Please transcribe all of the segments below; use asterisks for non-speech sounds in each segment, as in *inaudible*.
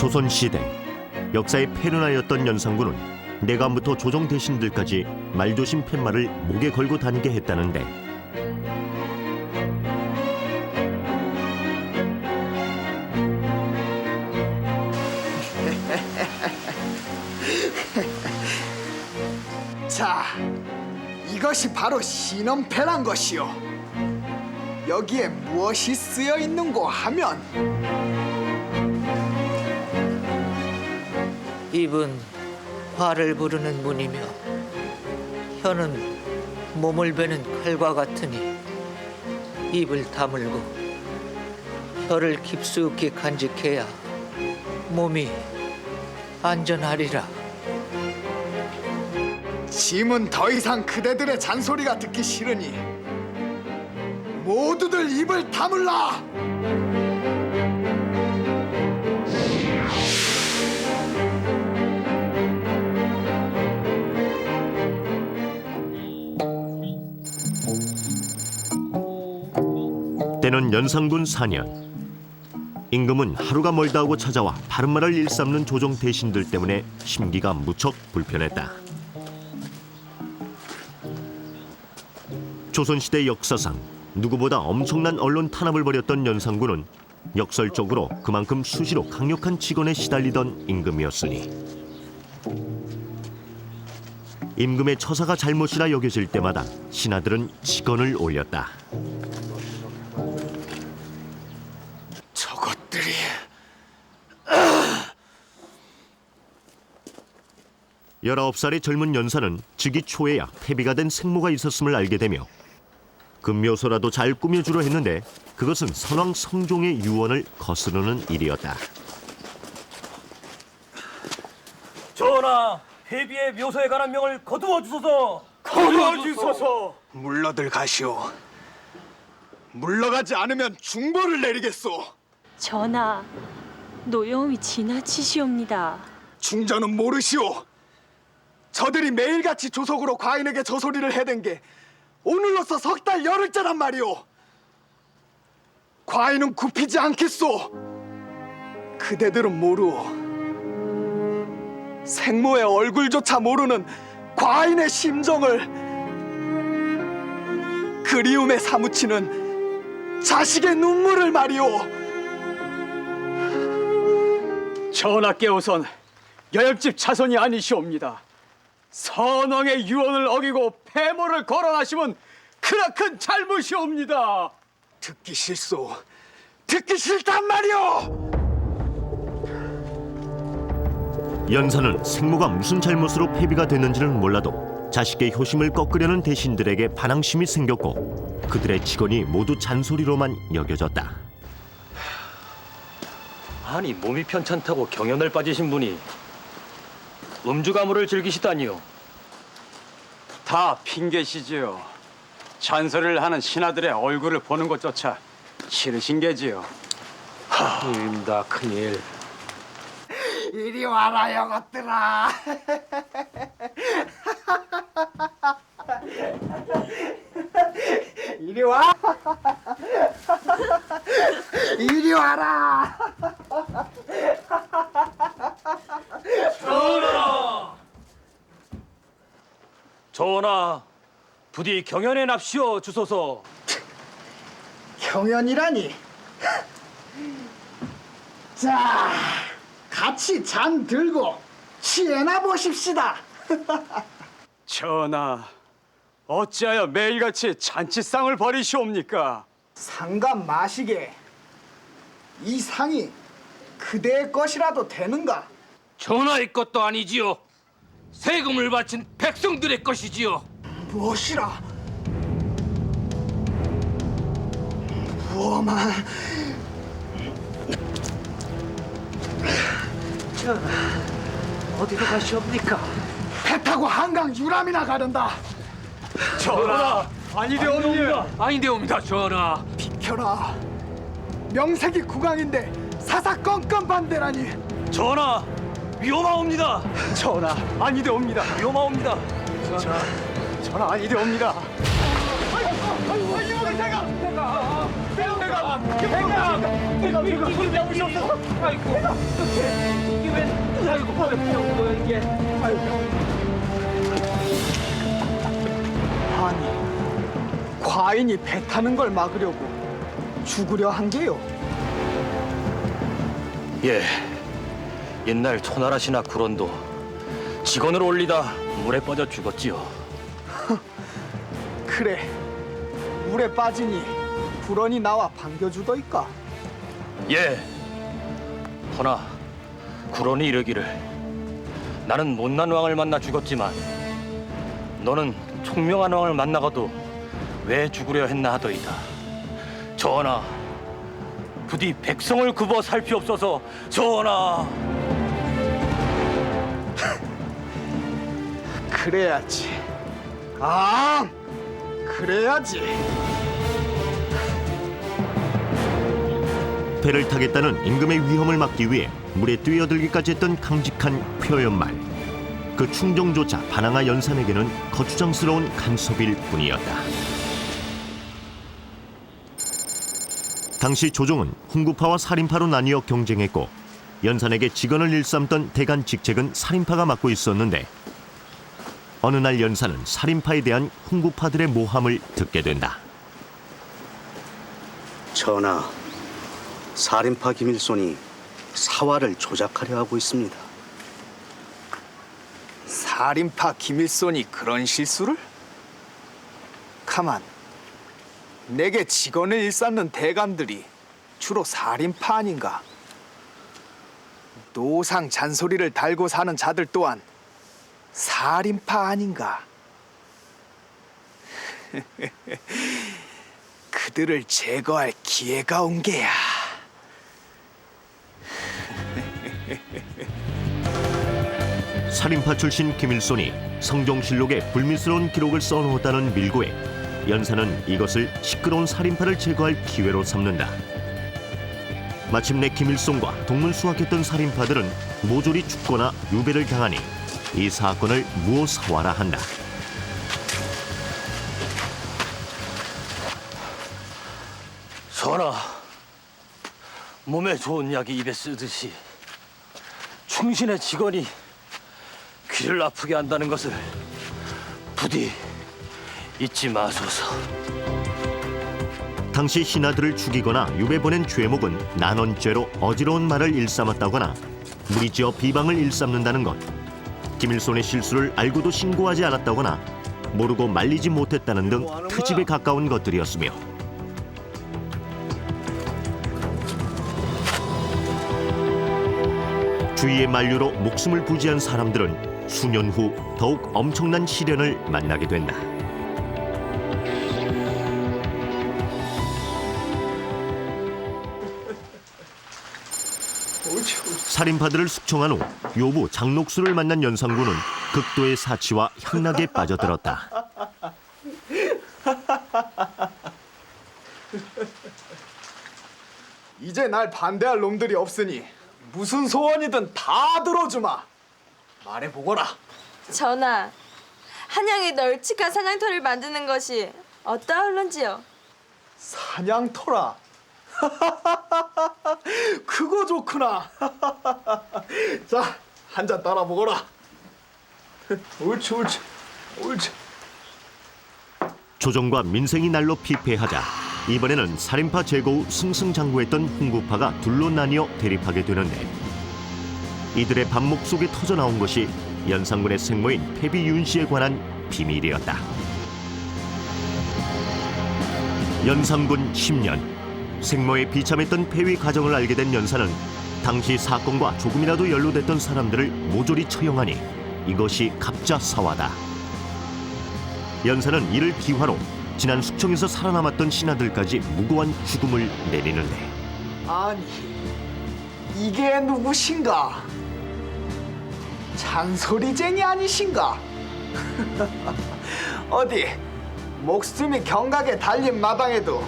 조선시대. 역사의 페르나였던 연산군은 내관부터 조정 대신들까지 말조심 팻말을 목에 걸고 다니게 했다는데. *laughs* 자, 이것이 바로 신원패란 것이요. 여기에 무엇이 쓰여 있는고 하면 입은 화를 부르는 문이며 혀는 몸을 베는 칼과 같으니 입을 다물고 혀를 깊숙이 간직해야 몸이 안전하리라. 짐은 더 이상 그대들의 잔소리가 듣기 싫으니 모두들 입을 다물라. 때는 연산군 4년 임금은 하루가 멀다 하고 찾아와 바른말을 일삼는 조정 대신들 때문에 심기가 무척 불편했다. 조선시대 역사상 누구보다 엄청난 언론 탄압을 벌였던 연산군은 역설적으로 그만큼 수시로 강력한 직원에 시달리던 임금이었으니 임금의 처사가 잘못이라 여겨질 때마다 신하들은 직언을 올렸다. 19살의 젊은 연사는 즉위 초에야 폐비가 된 생모가 있었음을 알게 되며 금묘소라도 잘 꾸며주려 했는데 그것은 선왕 성종의 유언을 거스르는 일이었다. 전하, 폐비의 묘소에 관한 명을 거두어 주소서. 거두어 주소서. 물러들 가시오. 물러가지 않으면 중벌을 내리겠소. 전하, 노여움이 지나치시옵니다. 중전은 모르시오. 저들이 매일같이 조속으로 과인에게 저 소리를 해댄 게 오늘로서 석 달 열흘째란 말이오. 과인은 굽히지 않겠소. 그대들은 모르오. 생모의 얼굴조차 모르는 과인의 심정을 그리움에 사무치는 자식의 눈물을 말이오. 전하께우선 여역집 자손이 아니시옵니다. 선왕의 유언을 어기고 폐모를 거론하시면 크나큰 잘못이옵니다. 듣기 싫소. 듣기 싫단 말이오. 연사는 생모가 무슨 잘못으로 폐비가 됐는지는 몰라도 자식의 효심을 꺾으려는 대신들에게 반항심이 생겼고 그들의 직언이 모두 잔소리로만 여겨졌다. 아니 몸이 편찮다고 경연을 빠지신 분이 음주 가무를 즐기시다니요. 다 핑계시지요. 잔소리를 하는 신하들의 얼굴을 보는 것조차 싫으신 게지요. 큰일입니다, 큰일. 이리 와라 영것들아. *laughs* 이리 와. *laughs* 이리 와라. *laughs* 전하, 부디 경연에 납시오 주소서. 경연이라니. *laughs* 자, 같이 잔 들고 취해나 보십시다. *laughs* 전하, 어찌하여 매일같이 잔치상을 벌이시옵니까? 상관 마시게. 이 상이 그대의 것이라도 되는가? 전하의 것도 아니지요. 세금을 바친 백성들의 것이지요. 무엇이라? 무엄한 어디로 가시옵니까? 배 타고 한강 유람이나 가련다. 전하, 아니되옵니다. 아닌데옵니다, 전하. 비켜라. 명색이 국왕인데 사사건건 반대라니. 전하, 위험하옵니다. 전하, 아니되옵니다. 위험하옵니다. 전하, 아니되옵니다. 전하, 아니, 과인이 배 타는 걸 막으려고 죽으려 한 게요. 예. 옛날 초나라시나 구론도 직원을 올리다 물에 빠져 죽었지요. *laughs* 그래, 물에 빠지니 불언이 나와 반겨주더이까. 예. 허나 구론이 이르기를 나는 못난 왕을 만나 죽었지만 너는 총명한 왕을 만나고도 왜 죽으려 했나 하더이다. 전하, 부디 백성을 굽어 살피옵소서. 전하. 그래야지. 아, 그래야지. 배를 타겠다는 임금의 위험을 막기 위해 물에 뛰어들기까지 했던 강직한 표현말. 그 충정조차 반항아 연산에게는 거추장스러운 간섭일 뿐이었다. 당시 조종은 훈구파와 살인파로 나뉘어 경쟁했고 연산에게 직언을 일삼던 대간 직책은 살인파가 맡고 있었는데 어느 날 연산은 살인파에 대한 훈구파들의 모함을 듣게 된다. 전하, 살인파 김일손이 사화를 조작하려 하고 있습니다. 살인파 김일손이 그런 실수를? 가만. 내게 직원을 일삼는 대감들이 주로 살인파 아닌가? 노상 잔소리를 달고 사는 자들 또한 살인파 아닌가? *laughs* 그들을 제거할 기회가 온 게야. *laughs* 살인파 출신 김일손이 성종실록에 불미스러운 기록을 써놓았다는 밀고에 연사는 이것을 시끄러운 살인파를 제거할 기회로 삼는다. 마침내 김일손과 동문수학했던 살인파들은 모조리 죽거나 유배를 당하니 이 사건을 무오사화라 한다. 전하, 몸에 좋은 약이 입에 쓰듯이 충신의 직원이 귀를 아프게 한다는 것을 부디 잊지 마소서. 당시 신하들을 죽이거나 유배 보낸 죄목은 난원죄로 어지러운 말을 일삼았다거나 무리지어 비방을 일삼는다는 것. 김일손의 실수를 알고도 신고하지 않았다거나 모르고 말리지 못했다는 등 트집에 가까운 것들이었으며 주위의 만류로 목숨을 부지한 사람들은 수년 후 더욱 엄청난 시련을 만나게 된다. 살인파들을 숙청한 후 요부 장록수를 만난 연산군은 극도의 사치와 향락에 빠져들었다. *laughs* 이제 날 반대할 놈들이 없으니 무슨 소원이든 다 들어주마. 말해보거라. 전하, 한양에 널찍한 사냥터를 만드는 것이 어떠할런지요? 사냥터라. *laughs* 그거 좋구나. *laughs* 자, 한 잔 따라 먹어라. *laughs* 옳지, 옳지, 옳지. 조정과 민생이 날로 피폐하자 이번에는 살인파 제거 후 승승장구했던 훈구파가 둘로 나뉘어 대립하게 되는데 이들의 반목 속에 터져 나온 것이 연산군의 생모인 패비 윤 씨에 관한 비밀이었다. 연산군 10년 생모의 비참했던 폐위 과정을 알게 된 연산은 당시 사건과 조금이라도 연루됐던 사람들을 모조리 처형하니 이것이 갑자사화다. 연사는 이를 기화로 지난 숙청에서 살아남았던 신하들까지 무고한 죽음을 내리는데 아니, 이게 누구신가? 잔소리쟁이 아니신가? *laughs* 어디 목숨이 경각에 달린 마당에도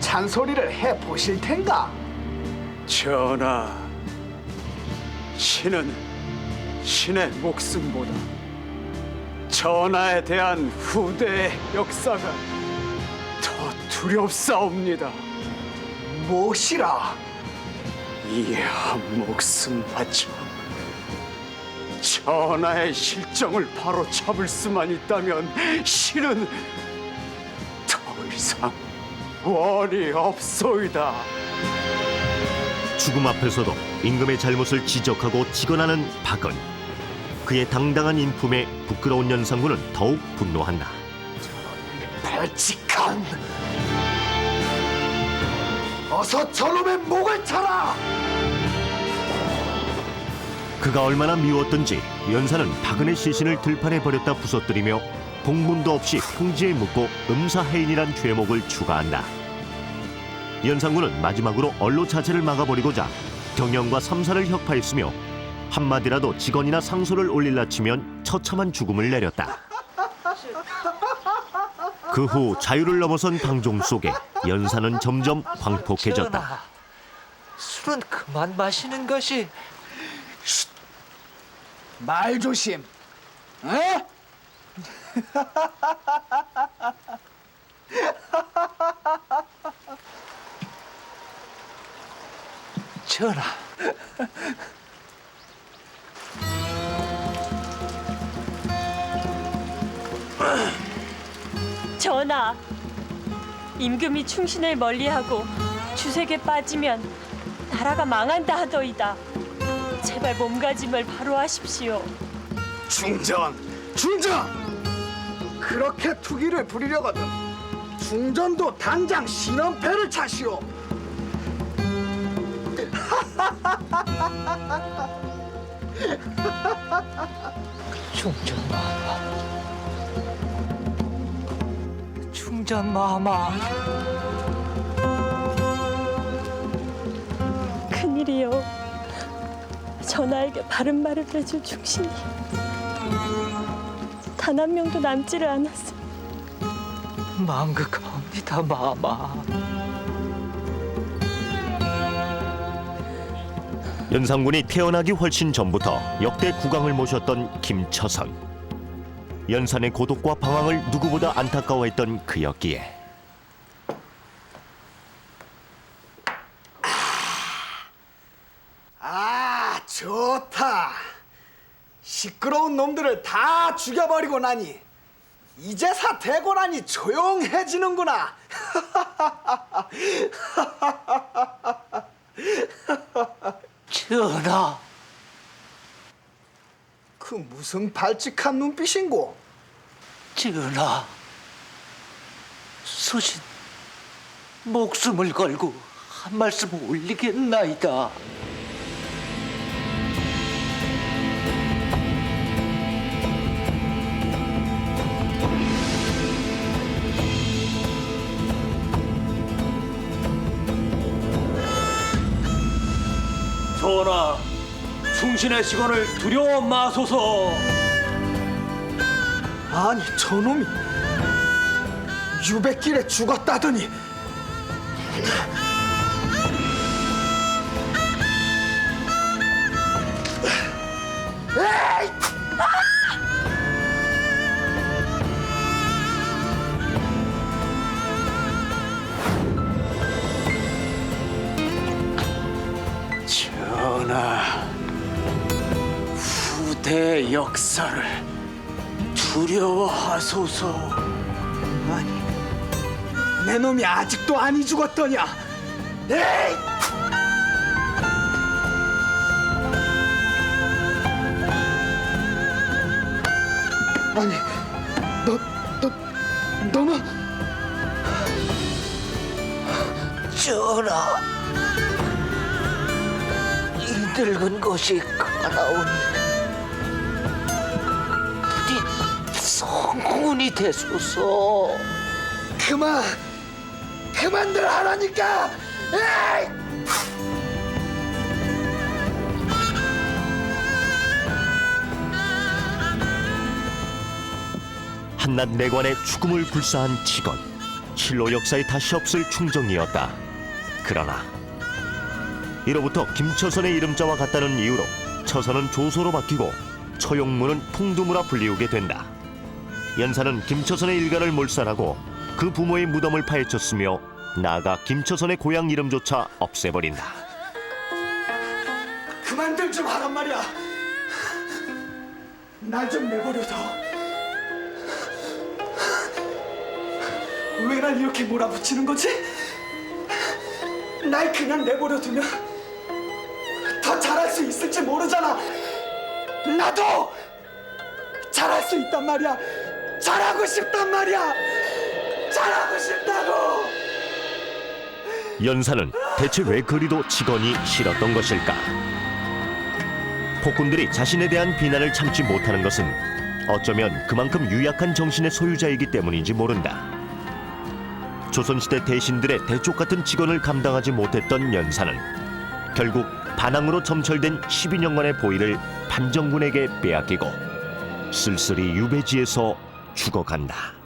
잔소리를 해 보실 텐가? 전하, 신은 신의 목숨보다 전하에 대한 후대의 역사가 더 두렵사옵니다. 무엇이라? 이 한 목숨 바쳐 전하의 실정을 바로 잡을 수만 있다면 신은 더 이상 원이 없소이다. 죽음 앞에서도 임금의 잘못을 지적하고 직언하는 박은 그의 당당한 인품에 부끄러운 연산군은 더욱 분노한다. 발칙한 어서 저놈의 목을 쳐라 그가 얼마나 미웠던지 연사는 박은의 시신을 들판에 버렸다 부서뜨리며 봉문도 없이 평지에 묻고 음사해인이란 죄목을 추가한다. 연산군은 마지막으로 언로 자체를 막아버리고자 경영과 삼사를 혁파했으며 한마디라도 직언이나 상소를 올릴라 치면 처참한 죽음을 내렸다. 그 후 자유를 넘어선 방종 속에 연사는 점점 광폭해졌다. 술은 그만 마시는 것이 말 조심 에? 전하. 전하, 임금이 충신을 멀리하고 주색에 빠지면 나라가 망한다 하더이다. 제발 몸가짐을 바로 하십시오. 중전 중전 그렇게 투기를 부리려거든 중전도 당장 신원패를 차시오 충전 마마. 충전 마마. 큰일이요. 전하에게 바른 말을 해줄 충신이 단 한 명도 남지를 않았어. 망극합니다, 마마. 연산군이 태어나기 훨씬 전부터 역대 국왕을 모셨던 김처선. 연산의 고독과 방황을 누구보다 안타까워했던 그였기에 아 좋다 시끄러운 놈들을 다 죽여버리고 나니 이제사 되고 나니 조용해지는구나 *laughs* 전하, 그 무슨 발칙한 눈빛인고 전하. 소신 목숨을 걸고 한 말씀 올리겠나이다. 전하, 충신의 시건을 두려워 마소서. 아니 저놈이 유백길에 죽었다더니 에이! 전하, 후대 역사를 두려워하소서. 아니 내 놈이 아직도 안 죽었더냐 에이! 아니 너 너 너는 이 늙은 것이 가나오니 부디 성군이 되소서. 그만 그만들 하라니까 에이! 한낱 내관의 죽음을 불사한 직원 실로 역사에 다시 없을 충정이었다. 그러나 이로부터 김처선의 이름자와 같다는 이유로 처선은 조소로 바뀌고 처용무는 풍두무라 불리우게 된다. 연사는 김처선의 일가를 몰살하고 그 부모의 무덤을 파헤쳤으며 나아가 김처선의 고향 이름조차 없애버린다. 이해를 좀 하란 말이야. 날 좀 내버려둬. 왜 날 이렇게 몰아붙이는 거지? 날 그냥 내버려두면 수 있을지 모르잖아. 나도 잘할 수 있단 말이야. 잘하고 싶단 말이야. 잘하고 싶다고. 연사는 대체 왜 그리도 직원이 싫었던 것일까? 폭군들이 자신에 대한 비난을 참지 못하는 것은 어쩌면 그만큼 유약한 정신의 소유자이기 때문인지 모른다. 조선시대 대신들의 대쪽 같은 직원을 감당하지 못했던 연사는 결국 반항으로 점철된 12년간의 보위를 판정군에게 빼앗기고 쓸쓸히 유배지에서 죽어간다.